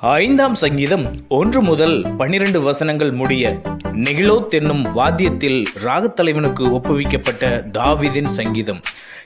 ஐந்தாம் சங்கீதம் ஒன்று முதல் பன்னிரண்டு வசனங்கள் முடிய நெகிலோத் என்னும் வாத்தியத்தில் ராகத்தலைவனுக்கு ஒப்புவிக்கப்பட்ட தாவிதின் சங்கீதம்.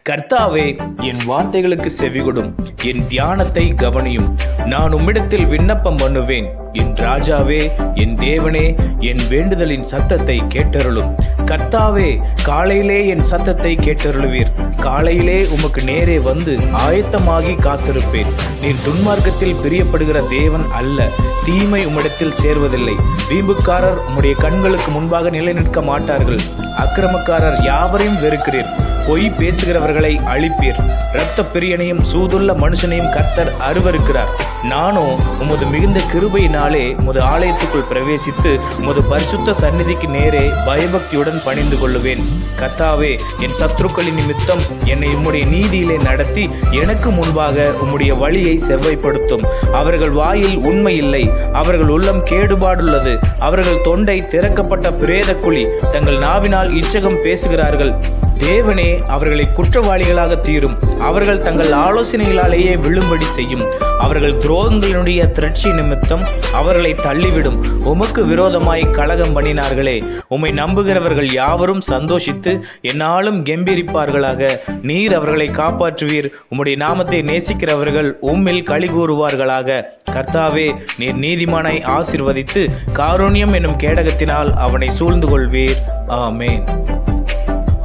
கர்த்தாவே என் வார்த்தைகளுக்கு செவிகொடும் என் தியானத்தை கவனியும். நான் உம்மிடத்தில் விண்ணப்பம் பண்ணுவேன். என் ராஜாவே என் தேவனே என் வேண்டுதலின் சத்தத்தை கேட்டருளும். கர்த்தாவே காலையிலே என் சத்தத்தை கேட்டருளுவீர். காலையிலே உமக்கு நேரே வந்து ஆயத்தமாகி காத்திருப்பேன். நீர் துன்மார்க்கத்தில் பிரியப்படுகிற தேவன் அல்ல. தீமை உம்மிடத்தில் சேர்வதில்லை. வீம்புக்காரர் உம்முடைய கண்களுக்கு முன்பாக நிலை நிற்க மாட்டார்கள். அக்கிரமக்காரர் யாவரையும் வெறுக்கிறீர்? பொய் பேசுகிறவர்களை அழிப்பீர். இரத்த பிரியனையும் சூதுள்ள மனுஷனையும் கர்த்தர் அருவருக்கிறார். நானோ உமது மிகுந்த கிருபையினாலே உமது ஆலயத்துக்குள் பிரவேசித்து உமது பரிசுத்த சந்நிதிக்கு நேரே பயபக்தியுடன் பணிந்து கொள்ளுவேன். கத்தாவே என் சத்ருக்களின் நிமித்தம் என்னை உம்முடைய நீதியிலே நடத்தி எனக்கு முன்பாக உம்முடைய வழியை செவ்வைப்படுத்தும். அவர்கள் வாயில் உண்மை இல்லை. அவர்கள் உள்ளம் கேடுபாடுள்ளது. அவர்கள் தொண்டை திறக்கப்பட்ட பிரேத குழி. தங்கள் நாவினால் இச்சகம் பேசுகிறார்கள். தேவனே அவர்களை குற்றவாளிகளாக தீரும். அவர்கள் தங்கள் ஆலோசனைகளாலேயே விழும்படி செய்யும். அவர்கள் துரோகங்களினுடைய திரட்சி நிமித்தம் அவர்களை தள்ளிவிடும். உமக்கு விரோதமாய் கலகம் பண்ணினார்களே. உம்மை நம்புகிறவர்கள் யாவரும் சந்தோஷித்து என்னாலும் கெம்பீரிப்பார்களாக. நீர் அவர்களை காப்பாற்றுவீர். உம்முடைய நாமத்தை நேசிக்கிறவர்கள் உம்மில் களி கூறுவார்களாக. கர்த்தாவே நீர் நீதிமானை ஆசிர்வதித்து காரூண்யம் என்னும் கேடகத்தினால் அவனை சூழ்ந்து கொள்வீர். ஆமேன்.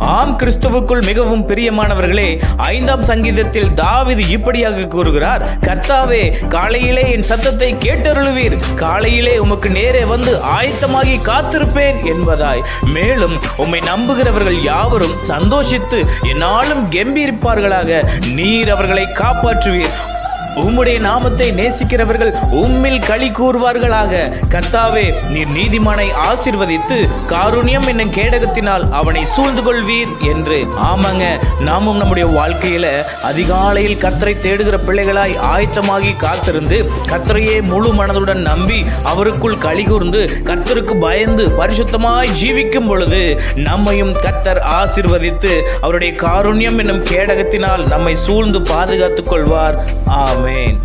ஆம் கிறிஸ்துவுக்குள் மிகவும் பிரியமானவர்களே ஐந்தாம் சங்கீதத்தில் தாவிது இப்படியாக கூறுகிறார் கர்த்தாவே காலையிலே என் சத்தத்தை கேட்டருளுவீர். காலையிலே உமக்கு நேரே வந்து ஆயத்தமாகி காத்திருப்பேன் என்பதாய். மேலும் உம்மை நம்புகிறவர்கள் யாவரும் சந்தோஷித்து என்னாலும் கெம்பீரிப்பார்களாக. நீர் அவர்களை காப்பாற்றுவீர். உம்முடைய நாமத்தை நேசிக்கிறவர்கள் உம்மில் களி கூறுவார்களாக. கர்த்தாவே நீர் நீதிமானை ஆசிர்வதித்து காருண்யம் என்னும் கேடகத்தினால் அவனை சூழ்ந்து கொள்வீர் என்று. ஆமாங்க நாமும் நம்முடைய வாழ்க்கையில அதிகாலையில் கத்தரை தேடுகிற பிள்ளைகளாய் ஆயத்தமாகி காத்திருந்து கத்தரையே முழு மனதுடன் நம்பி அவருக்குள் களி கூர்ந்து கர்த்தருக்கு பயந்து பரிசுத்தமாய் ஜீவிக்கும் பொழுது நம்மையும் கத்தர் ஆசிர்வதித்து அவருடைய காருண்யம் என்னும் கேடகத்தினால் நம்மை சூழ்ந்து பாதுகாத்துக் கொள்வார். ஆமென்